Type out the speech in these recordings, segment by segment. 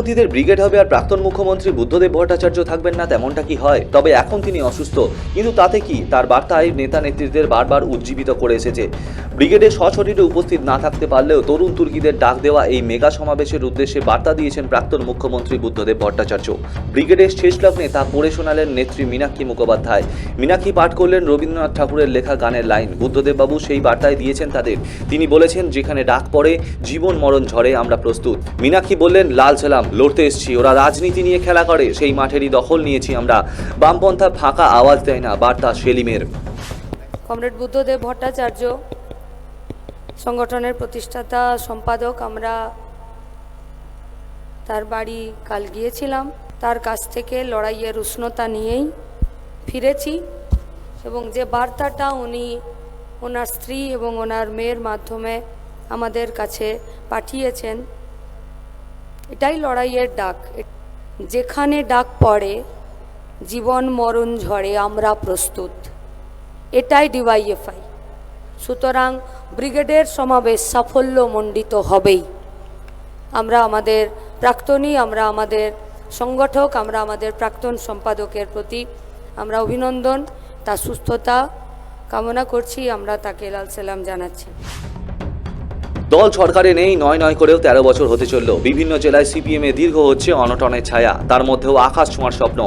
বামপন্থীদের ব্রিগেড হবে আর প্রাক্তন মুখ্যমন্ত্রী বুদ্ধদেব ভট্টাচার্য থাকবেন না, তেমনটা কি হয়? তবে এখন তিনি অসুস্থ। কিন্তু তাতে কি? তার বার্তায় নেতা নেত্রীদের বারবার উজ্জীবিত করে এসেছে। ব্রিগেডে সশরীরে উপস্থিত না থাকতে পারলেও তরুণ তুর্কিদের ডাক দেওয়া এই মেগা সমাবেশের উদ্দেশ্যে বার্তা দিয়েছেন প্রাক্তন মুখ্যমন্ত্রী বুদ্ধদেব ভট্টাচার্য। ব্রিগেডের শেষ লগ্নে তা পড়ে শোনালেন নেত্রী মীনাক্ষী মুখোপাধ্যায়। মীনাক্ষী পাঠ করলেন রবীন্দ্রনাথ ঠাকুরের লেখা গানের লাইন। বুদ্ধদেববাবু সেই বার্তায় দিয়েছেন তাদের। তিনি বলেছেন, যেখানে ডাক পড়ে, জীবন মরণ ঝড়ে আমরা প্রস্তুত। মীনাক্ষী বললেন, লাল সালাম। লড়তে এসছি। ওরা রাজনীতি নিয়ে খেলা করে, সেই মাঠেরই দখল নিয়েছি আমরা। বামপন্থা ফাঁকা আওয়াজ দেয় না বার্তা সেলিমের। কমরেড বুদ্ধদেব ভট্টাচার্য, সংগঠনের প্রতিষ্ঠাতা, সম্পাদক, আমরা তার বাড়ি কাল গিয়েছিলাম। তার কাছ থেকে লড়াইয়ের উষ্ণতা নিয়েই ফিরেছি এবং যে বার্তাটা উনি ওনার স্ত্রী এবং ওনার মেয়ের মাধ্যমে আমাদের কাছে পাঠিয়েছেন এটাই লড়াইয়ের ডাক। যেখানে ডাক পড়ে, জীবন মরণ ঝড়ে আমরা প্রস্তুত। এটাই ডিওয়াইএফআই। সুতরাং ব্রিগেডের সমাবেশ সাফল্যমণ্ডিত হবেই। আমরা আমাদের প্রাক্তনী, আমরা আমাদের সংগঠক, আমরা আমাদের প্রাক্তন সম্পাদকের প্রতি আমরা অভিনন্দন। তার সুস্থতা কামনা করছি, আমরা তাকে লাল সালাম জানাচ্ছি। দল সরকারে নেই, নয় নয় করেও তেরো বছর হতে চলল। বিভিন্ন জেলায় সিপিএম এ দীর্ঘ হচ্ছে অনটনের ছায়া, তার মধ্যেও আকাশ ছোঁয়ার স্বপ্ন।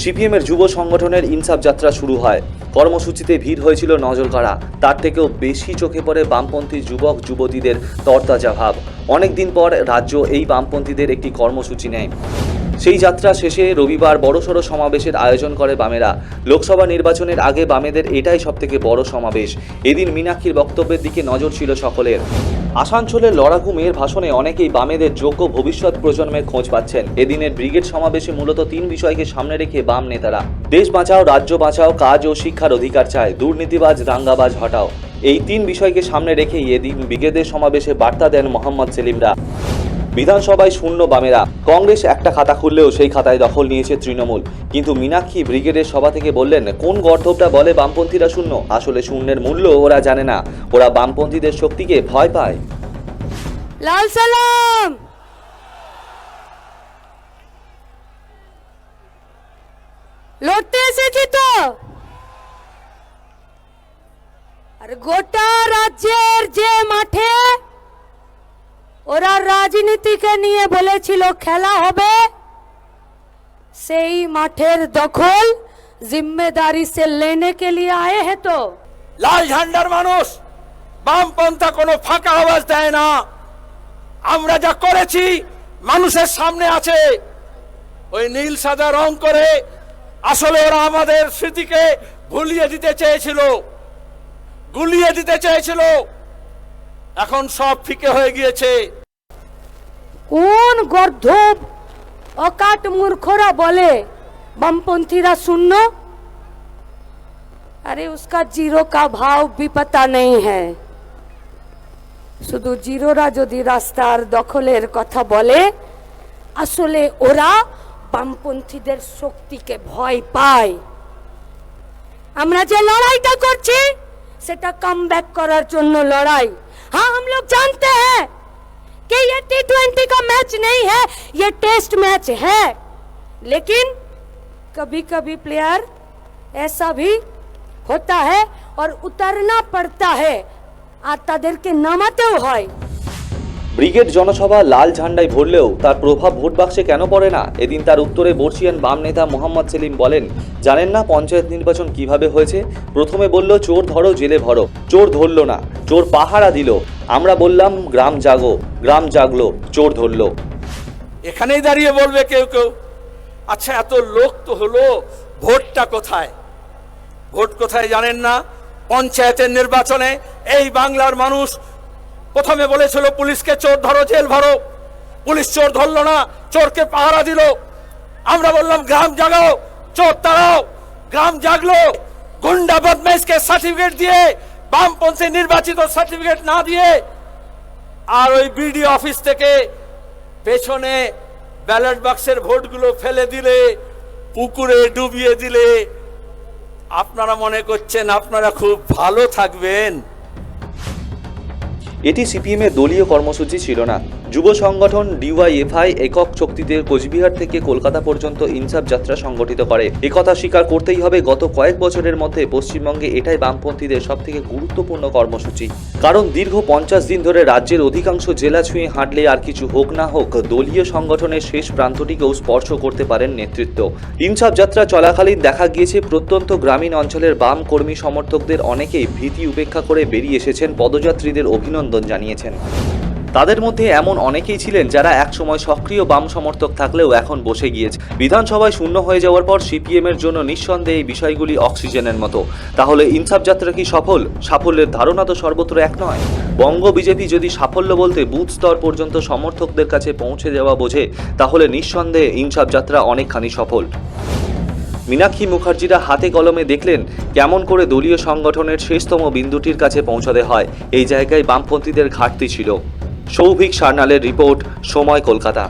সিপিএম এর যুব সংগঠনের ইনসাফ যাত্রা শুরু হয়। কর্মসূচিতে ভিড় হয়েছিল নজর কাড়া তার থেকেও বেশি চোখে পড়ে বামপন্থী যুবক, যুবতীদের তরতাজা ভাব। অনেকদিন পর রাজ্য এই বামপন্থীদের একটি কর্মসূচি নেয়। সেই যাত্রা শেষে রবিবার বড়সড় সমাবেশের আয়োজন করে বামেরা। লোকসভা নির্বাচনের আগে বামেদের এটাই সবথেকে বড় সমাবেশ। এদিন মীনাক্ষীর বক্তব্যের দিকে নজর ছিল সকলের। আসানসোলের লড়াকু মেয়ের ভাষণে অনেকেই বামেদের যোগ্য ভবিষ্যৎ প্রজন্মের খোঁজ পাচ্ছেন। এদিনের ব্রিগেড সমাবেশে মূলত তিন বিষয়কে সামনে রেখে বাম নেতারা। দেশ বাঁচাও, রাজ্য বাঁচাও, কাজ ও শিক্ষার অধিকার চায়, দুর্নীতিবাজ, দাঙ্গাবাজ হটাও। এই তিন বিষয়কে সামনে রেখেই এদিন ব্রিগেডের সমাবেশে বার্তা দেন মোহাম্মদ সেলিমরা। বিধানসভায় শূন্য বামেরা। কংগ্রেস একটা খাতা খুললেও সেই খাতায় দখল নিয়েছে তৃণমূল। কিন্তু মীনাক্ষী ব্রিগেডের সভা থেকে বললেন, কোন গর্ধবটা বলে বামপন্থীরা শূন্য? আসলে শূন্যের মূল্য ওরা জানে না। ওরা বামপন্থীদের শক্তিকে ভয় পায়। লাল সালাম! লড়তে এসেছি তো! আর গোটা রাজ্যের যে মাঠে ওরা রাজনীতিকে নিয়ে বলেছিল, খেলা হবে? সেই মাঠের দখল জিম্মেদারি সে লেনে কে লিয়ে আয়ে হে তো। লাল ঝান্ডার মানুষ, বামপন্থা কোনো ফাঁকা আওয়াজ দেয় না। আমরা যা করেছি, মানুষের সামনে আছে। ওই নীল সাদা রং করে আসলে ওরা আমাদের স্মৃতিকে ভুলিয়ে দিতে চেয়েছিল, গুলিয়ে দিতে চেয়েছিল। এখন সব ফিকে হয়ে গিয়েছে কোন গর্ধব অকাট মূর্খরা বলে বামপন্থীরা শূন্য अरे उसका जीरो का भाव भी पता नहीं है শুধু জিরোরা যদি রাস্তার দখলের কথা বলে আসলে ওরা বামপন্থীদের শক্তিকে ভয় পায় আমরা যে লড়াইটা করছি সেটা কাম করার জন্য লড়াই हाँ हम लोग जानते हैं कि ये टी ट्वेंटी का मैच नहीं है ये टेस्ट मैच है लेकिन कभी कभी प्लेयर ऐसा भी होता है और उतरना पड़ता है আর তাদেরকে নামাতেও হয় ব্রিগেড জনসভা লাল ঝান্ডায় ভরলেও তার প্রভাব ভোট বাক্সে কেন পড়ে না? এদিন তার উত্তরে বর্ষিয়ান বাম নেতা মোহাম্মদ সেলিম বলেন, জানেন না পঞ্চায়েত নির্বাচন কীভাবে হয়েছে? প্রথমে বলল, চোর ধরো, জেলে ভরো। চোর ধরলো না। চোর পাহারা দিল। আমরা বললাম, গ্রাম জাগো, গ্রাম জাগলো, চোর ধরলো। এখানেই দাঁড়িয়ে বলবে কেউ কেউ আচ্ছা এত লোক তো হলো, ভোটটা কোথায়? ভোট কোথায় জানেন না? পঞ্চায়েতের নির্বাচনে এই বাংলার মানুষ প্রথমে বলেছিল, পুলিশকে চোর ধরো, জেল ভরো। পুলিশ চোর ধরলো না, চোরকে পাহারা দিল। আমরা বললাম, গ্রাম জাগাও, চোর তাড়াও। গ্রাম জাগলো। গুন্ডা বদমাইশকে সার্টিফিকেট দিয়ে, বামপন্থী নির্বাচিত সার্টিফিকেট না দিয়ে আর ওই বিডি অফিস থেকে পেছনে ব্যালট বাক্সের ভোটগুলো ফেলে দিলে, পুকুরে ডুবিয়ে দিলে। আপনারা মনে করছেন আপনারা খুব ভালো থাকবেন। এটি সিপিএমের দলীয় কর্মসূচি ছিল না। যুব সংগঠন ডিওয়াইএফআই একক চুক্তিতে কোচবিহার থেকে কলকাতা পর্যন্ত ইনসাফ যাত্রা সংগঠিত করে। একথা স্বীকার করতেই হবে, গত কয়েক বছরের মধ্যে পশ্চিমবঙ্গে এটাই বামপন্থীদের সবথেকে গুরুত্বপূর্ণ কর্মসূচি। কারণ দীর্ঘ পঞ্চাশ দিন ধরে রাজ্যের অধিকাংশ জেলা ছুঁয়ে হাঁটলে আর কিছু হোক না হোক, দলীয় সংগঠনের শেষ প্রান্তটিকেও স্পর্শ করতে পারেন নেতৃত্ব। ইনসাফ যাত্রা চলাকালীন দেখা গিয়েছে, প্রত্যন্ত গ্রামীণ অঞ্চলের বাম কর্মী সমর্থকদের অনেকেই ভীতি উপেক্ষা করে বেরিয়ে এসেছেন, পদযাত্রীদের অভিনন্দন জানিয়েছেন। তাদের মধ্যে এমন অনেকেই ছিলেন যারা একসময় সক্রিয় বাম সমর্থক থাকলেও এখন বসে গিয়েছে। বিধানসভায় শূন্য হয়ে যাওয়ার পর সিপিএম এর জন্য নিঃসন্দেহে এই বিষয়গুলি অক্সিজেনের মতো। তাহলে ইনসাফ যাত্রা কি সফল? সাফল্যের ধারণা তো সর্বত্র এক নয়। বঙ্গ বিজেপি যদি সাফল্য বলতে বুথ স্তর পর্যন্ত সমর্থকদের কাছে পৌঁছে যাওয়া বোঝে, তাহলে নিঃসন্দেহে ইনসাফ যাত্রা অনেকখানি সফল। মীনাক্ষী মুখার্জিরা হাতে কলমে দেখলেন কেমন করে দলীয় সংগঠনের শেষতম বিন্দুটির কাছে পৌঁছাতে হয়। এই জায়গায় বামপন্থীদের ঘাটতি ছিল। সৌভিক সার্নালের রিপোর্ট সময় কলকাতা।